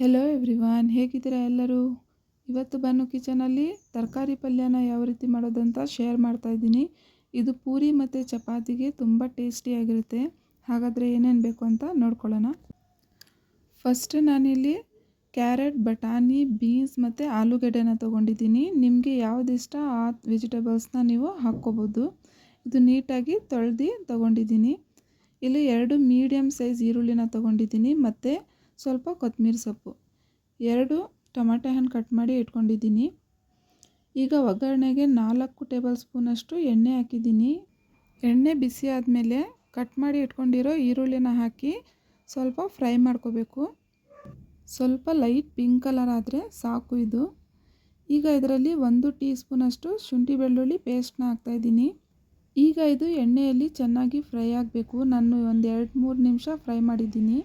Hello everyone ಹೇಗಿದ್ದೀರಾ ಎಲ್ಲರೂ? ಇವತ್ತು ಬನ್ನು ಕಿಚನಲ್ಲಿ ತರಕಾರಿ ಪಲ್ಯನ ಯಾವ ರೀತಿ ಮಾಡೋದಂತ ಶೇರ್ ಮಾಡ್ತಾಯಿದ್ದೀನಿ ಇದು ಪೂರಿ ಮತ್ತು ಚಪಾತಿಗೆ ತುಂಬ ಟೇಸ್ಟಿಯಾಗಿರುತ್ತೆ ಹಾಗಾದರೆ ಏನೇನು ಬೇಕು ಅಂತ ನೋಡ್ಕೊಳ್ಳೋಣ. ಫಸ್ಟ್ ನಾನಿಲ್ಲಿ ಕ್ಯಾರೆಟ್ ಬಟಾಣಿ ಬೀನ್ಸ್ ಮತ್ತು ಆಲೂಗಡ್ಡೆನ ತೊಗೊಂಡಿದ್ದೀನಿ. ನಿಮಗೆ ಯಾವುದಿಷ್ಟ ಆ ವೆಜಿಟೇಬಲ್ಸ್ನ ನೀವು ಹಾಕ್ಕೋಬೋದು. ಇದು ನೀಟಾಗಿ ತೊಳೆದು ತೊಗೊಂಡಿದ್ದೀನಿ. ಇಲ್ಲಿ ಎರಡು ಮೀಡಿಯಮ್ ಸೈಜ್ ಈರುಳ್ಳಿನ ತೊಗೊಂಡಿದ್ದೀನಿ. ಮತ್ತು ಸ್ವಲ್ಪ ಕೊತ್ತಂಬರಿ ಸೊಪ್ಪು. ಎರಡು ಟೊಮೆಟೊ ಹಣ್ಣು ಕಟ್ ಮಾಡಿ ಇಟ್ಕೊಂಡಿದ್ದೀನಿ. ಈಗ ಒಗ್ಗರಣೆಗೆ ನಾಲ್ಕು ಟೇಬಲ್ ಸ್ಪೂನಷ್ಟು ಎಣ್ಣೆ ಹಾಕಿದ್ದೀನಿ. ಎಣ್ಣೆ ಬಿಸಿ ಆದಮೇಲೆ ಕಟ್ ಮಾಡಿ ಇಟ್ಕೊಂಡಿರೋ ಈರುಳ್ಳಿನ ಹಾಕಿ ಸ್ವಲ್ಪ ಫ್ರೈ ಮಾಡ್ಕೋಬೇಕು. ಸ್ವಲ್ಪ ಲೈಟ್ ಪಿಂಕ್ ಕಲರ್ ಆದರೆ ಸಾಕು ಇದು. ಈಗ ಇದರಲ್ಲಿ ಒಂದು ಟೀ ಸ್ಪೂನಷ್ಟು ಶುಂಠಿ ಬೆಳ್ಳುಳ್ಳಿ ಪೇಸ್ಟ್ನ ಹಾಕ್ತಾಯಿದ್ದೀನಿ ಈಗ ಇದು ಎಣ್ಣೆಯಲ್ಲಿ ಚೆನ್ನಾಗಿ ಫ್ರೈ ಆಗಬೇಕು. ನಾನು ಒಂದು ಎರಡು ಮೂರು ನಿಮಿಷ ಫ್ರೈ ಮಾಡಿದ್ದೀನಿ.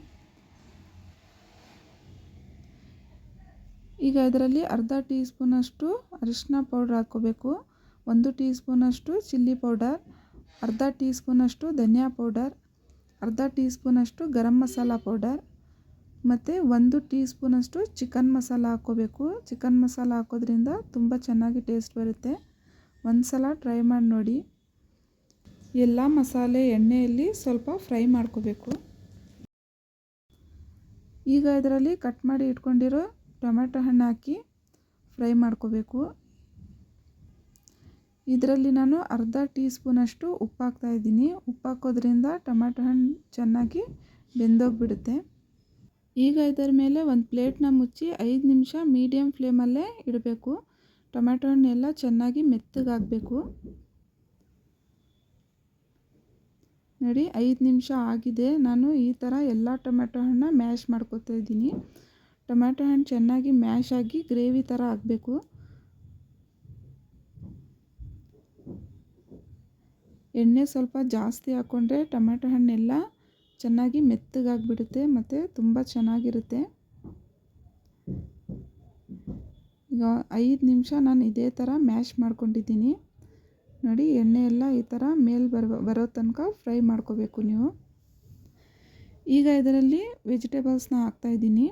ಈಗ ಇದರಲ್ಲಿ ಅರ್ಧ ಟೀ ಸ್ಪೂನಷ್ಟು ಅರಿಶಿನ ಪೌಡ್ರ್ ಹಾಕ್ಕೋಬೇಕು. ಒಂದು ಟೀ ಸ್ಪೂನಷ್ಟು ಚಿಲ್ಲಿ ಪೌಡರ್, ಅರ್ಧ ಟೀ ಸ್ಪೂನಷ್ಟು ಧನಿಯಾ ಪೌಡರ್, ಅರ್ಧ ಟೀ ಸ್ಪೂನಷ್ಟು ಗರಂ ಮಸಾಲ ಪೌಡರ್ ಮತ್ತು ಒಂದು ಟೀ ಸ್ಪೂನಷ್ಟು ಚಿಕನ್ ಮಸಾಲ ಹಾಕ್ಕೋಬೇಕು. ಚಿಕನ್ ಮಸಾಲ ಹಾಕೋದ್ರಿಂದ ತುಂಬ ಚೆನ್ನಾಗಿ ಟೇಸ್ಟ್ ಬರುತ್ತೆ. ಒಂದು ಸಲ ಟ್ರೈ ಮಾಡಿ ನೋಡಿ. ಎಲ್ಲ ಮಸಾಲೆ ಎಣ್ಣೆಯಲ್ಲಿ ಸ್ವಲ್ಪ ಫ್ರೈ ಮಾಡ್ಕೋಬೇಕು. ಈಗ ಇದರಲ್ಲಿ ಕಟ್ ಮಾಡಿ ಇಟ್ಕೊಂಡಿರೋ ಟೊಮೆಟೊ ಹಣ್ಣು ಹಾಕಿ ಫ್ರೈ ಮಾಡ್ಕೋಬೇಕು. ಇದರಲ್ಲಿ ನಾನು ಅರ್ಧ ಟೀ ಸ್ಪೂನಷ್ಟು ಉಪ್ಪು ಹಾಕ್ತಾಯಿದ್ದೀನಿ ಉಪ್ಪು ಹಾಕೋದ್ರಿಂದ ಟೊಮೆಟೊ ಹಣ್ಣು ಚೆನ್ನಾಗಿ ಬೆಂದೋಗಿಬಿಡುತ್ತೆ. ಈಗ ಇದರ ಮೇಲೆ ಒಂದು ಪ್ಲೇಟ್ನ ಮುಚ್ಚಿ ಐದು ನಿಮಿಷ ಮೀಡಿಯಮ್ ಫ್ಲೇಮಲ್ಲೇ ಇಡಬೇಕು. ಟೊಮೆಟೊ ಹಣ್ಣೆಲ್ಲ ಚೆನ್ನಾಗಿ ಮೆತ್ತಗಾಗಬೇಕು. ನೋಡಿ, ಐದು ನಿಮಿಷ ಆಗಿದೆ. ನಾನು ಈ ಥರ ಎಲ್ಲ ಟೊಮೆಟೊ ಹಣ್ಣು ಮ್ಯಾಶ್ ಮಾಡ್ಕೋತಾ ಇದ್ದೀನಿ. ಟೊಮ್ಯಾಟೊ ಹಣ್ಣು ಚೆನ್ನಾಗಿ ಮ್ಯಾಶ್ ಆಗಿ ಗ್ರೇವಿ ಥರ ಆಗಬೇಕು. ಎಣ್ಣೆ ಸ್ವಲ್ಪ ಜಾಸ್ತಿ ಹಾಕ್ಕೊಂಡ್ರೆ ಟೊಮ್ಯಾಟೊ ಹಣ್ಣೆಲ್ಲ ಚೆನ್ನಾಗಿ ಮೆತ್ತಗಾಗ್ಬಿಡುತ್ತೆ ಮತ್ತು ತುಂಬ ಚೆನ್ನಾಗಿರುತ್ತೆ. ಈಗ ಐದು ನಿಮಿಷ ನಾನು ಇದೇ ಥರ ಮ್ಯಾಶ್ ಮಾಡ್ಕೊಂಡಿದ್ದೀನಿ. ನೋಡಿ ಎಣ್ಣೆ ಎಲ್ಲ ಈ ಥರ ಮೇಲೆ ಬರೋ ಬರೋ ತನಕ ಫ್ರೈ ಮಾಡ್ಕೋಬೇಕು ನೀವು. ಈಗ ಇದರಲ್ಲಿ ವೆಜಿಟೇಬಲ್ಸ್ನ ಹಾಕ್ತಾಯಿದ್ದೀನಿ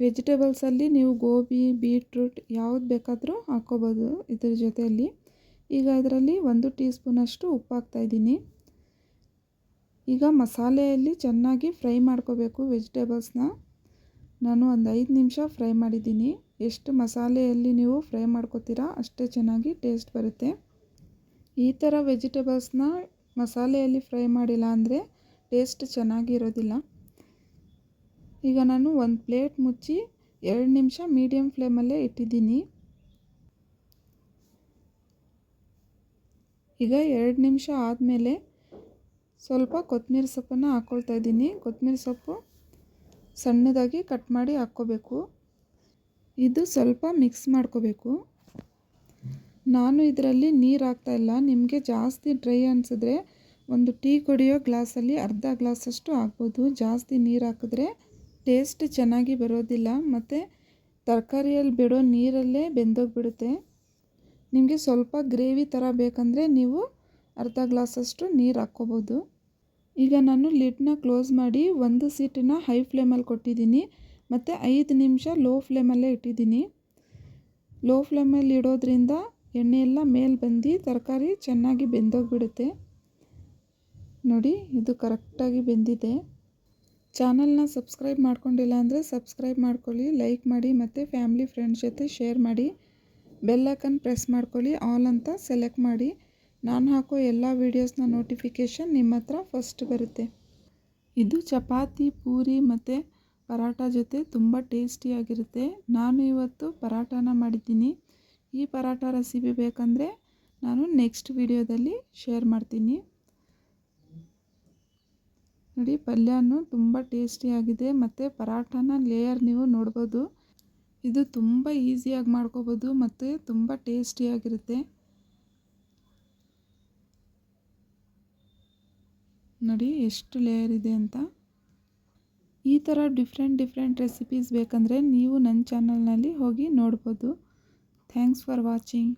ವೆಜಿಟೇಬಲ್ಸಲ್ಲಿ ನೀವು ಗೋಬಿ, ಬೀಟ್ರೂಟ್ ಯಾವ್ದು ಬೇಕಾದರೂ ಹಾಕ್ಕೋಬೋದು ಇದ್ರ ಜೊತೆಯಲ್ಲಿ. ಈಗ ಇದರಲ್ಲಿ ಒಂದು ಟೀ ಸ್ಪೂನಷ್ಟು ಉಪ್ಪು ಹಾಕ್ತಾಯಿದ್ದೀನಿ ಈಗ ಮಸಾಲೆಯಲ್ಲಿ ಚೆನ್ನಾಗಿ ಫ್ರೈ ಮಾಡ್ಕೋಬೇಕು ವೆಜಿಟೇಬಲ್ಸ್ನ. ನಾನು ಒಂದು ಐದು ನಿಮಿಷ ಫ್ರೈ ಮಾಡಿದ್ದೀನಿ. ಎಷ್ಟು ಮಸಾಲೆಯಲ್ಲಿ ನೀವು ಫ್ರೈ ಮಾಡ್ಕೋತೀರಾ ಅಷ್ಟೇ ಚೆನ್ನಾಗಿ ಟೇಸ್ಟ್ ಬರುತ್ತೆ. ಈ ಥರ ವೆಜಿಟೇಬಲ್ಸ್ನ ಮಸಾಲೆಯಲ್ಲಿ ಫ್ರೈ ಮಾಡಿಲ್ಲ ಅಂದರೆ ಟೇಸ್ಟ್ ಚೆನ್ನಾಗಿರೋದಿಲ್ಲ. ಈಗ ನಾನು ಒಂದು ಪ್ಲೇಟ್ ಮುಚ್ಚಿ ಎರಡು ನಿಮಿಷ ಮೀಡಿಯಮ್ ಫ್ಲೇಮಲ್ಲೇ ಇಟ್ಟಿದ್ದೀನಿ. ಈಗ ಎರಡು ನಿಮಿಷ ಆದಮೇಲೆ ಸ್ವಲ್ಪ ಕೊತ್ತಂಬರಿ ಸೊಪ್ಪನ್ನು ಹಾಕ್ಕೊಳ್ತಾ ಇದ್ದೀನಿ. ಕೊತ್ತಂಬರಿ ಸೊಪ್ಪು ಸಣ್ಣದಾಗಿ ಕಟ್ ಮಾಡಿ ಹಾಕ್ಕೋಬೇಕು. ಇದು ಸ್ವಲ್ಪ ಮಿಕ್ಸ್ ಮಾಡ್ಕೋಬೇಕು. ನಾನು ಇದರಲ್ಲಿ ನೀರು ಹಾಕ್ತಾಯಿಲ್ಲ ನಿಮಗೆ ಜಾಸ್ತಿ ಡ್ರೈ ಅನಿಸಿದ್ರೆ ಒಂದು ಟೀ ಕುಡಿಯೋ ಗ್ಲಾಸಲ್ಲಿ ಅರ್ಧ ಗ್ಲಾಸಷ್ಟು ಹಾಕ್ಬೋದು. ಜಾಸ್ತಿ ನೀರು ಹಾಕಿದ್ರೆ ಟೇಸ್ಟ್ ಚೆನ್ನಾಗಿ ಬರೋದಿಲ್ಲ, ಮತ್ತು ತರಕಾರಿಯಲ್ಲಿ ಬಿಡೋ ನೀರಲ್ಲೇ ಬೆಂದೋಗಿಬಿಡುತ್ತೆ. ನಿಮಗೆ ಸ್ವಲ್ಪ ಗ್ರೇವಿ ಥರ ಬೇಕಂದರೆ ನೀವು ಅರ್ಧ ಗ್ಲಾಸಷ್ಟು ನೀರು ಹಾಕ್ಕೋಬೋದು. ಈಗ ನಾನು ಲಿಡ್ನ ಕ್ಲೋಸ್ ಮಾಡಿ ಒಂದು ಸೀಟನ್ನ ಹೈ ಫ್ಲೇಮಲ್ಲಿ ಕೊಟ್ಟಿದ್ದೀನಿ, ಮತ್ತು ಐದು ನಿಮಿಷ ಲೋ ಫ್ಲೇಮಲ್ಲೇ ಇಟ್ಟಿದ್ದೀನಿ. ಲೋ ಫ್ಲೇಮಲ್ಲಿ ಇಡೋದ್ರಿಂದ ಎಣ್ಣೆ ಎಲ್ಲ ಮೇಲೆ ಬಂದು ತರಕಾರಿ ಚೆನ್ನಾಗಿ ಬೆಂದೋಗಿಬಿಡುತ್ತೆ. ನೋಡಿ, ಇದು ಕರೆಕ್ಟಾಗಿ ಬೆಂದಿದೆ. ಚಾನಲ್ನ ಸಬ್ಸ್ಕ್ರೈಬ್ ಮಾಡ್ಕೊಂಡಿಲ್ಲ ಅಂದರೆ ಸಬ್ಸ್ಕ್ರೈಬ್ ಮಾಡ್ಕೊಳ್ಳಿ, ಲೈಕ್ ಮಾಡಿ ಮತ್ತು ಫ್ಯಾಮಿಲಿ ಫ್ರೆಂಡ್ಸ್ ಜೊತೆ ಶೇರ್ ಮಾಡಿ. ಬೆಲ್ಲೈಕನ್ ಪ್ರೆಸ್ ಮಾಡ್ಕೊಳ್ಳಿ, ಆಲ್ ಅಂತ ಸೆಲೆಕ್ಟ್ ಮಾಡಿ. ನಾನು ಹಾಕೋ ಎಲ್ಲ ವೀಡಿಯೋಸ್ನ ನೋಟಿಫಿಕೇಷನ್ ನಿಮ್ಮ ಹತ್ರ ಫಸ್ಟ್ ಬರುತ್ತೆ. ಇದು ಚಪಾತಿ, ಪೂರಿ ಮತ್ತು ಪರಾಟ ಜೊತೆ ತುಂಬ ಟೇಸ್ಟಿಯಾಗಿರುತ್ತೆ ನಾನು ಇವತ್ತು ಪರಾಟಾನ ಮಾಡಿದ್ದೀನಿ. ಈ ಪರಾಟ ರೆಸಿಪಿ ಬೇಕಂದರೆ ನಾನು ನೆಕ್ಸ್ಟ್ ವಿಡಿಯೋದಲ್ಲಿ ಶೇರ್ ಮಾಡ್ತೀನಿ. ನೋಡಿ, ಪಲ್ಯನೂ ತುಂಬ ಟೇಸ್ಟಿಯಾಗಿದೆ ಮತ್ತು ಪರಾಠನ ಲೇಯರ್ ನೀವು ನೋಡ್ಬೋದು. ಇದು ತುಂಬ ಈಸಿಯಾಗಿ ಮಾಡ್ಕೋಬೋದು ಮತ್ತು ತುಂಬ ಟೇಸ್ಟಿಯಾಗಿರುತ್ತೆ ನೋಡಿ, ಎಷ್ಟು ಲೇಯರ್ ಇದೆ ಅಂತ. ಈ ಥರ ಡಿಫ್ರೆಂಟ್ ಡಿಫ್ರೆಂಟ್ ರೆಸಿಪೀಸ್ ಬೇಕಂದರೆ ನೀವು ನನ್ನ ಚಾನಲ್ನಲ್ಲಿ ಹೋಗಿ ನೋಡ್ಬೋದು. Thanks for watching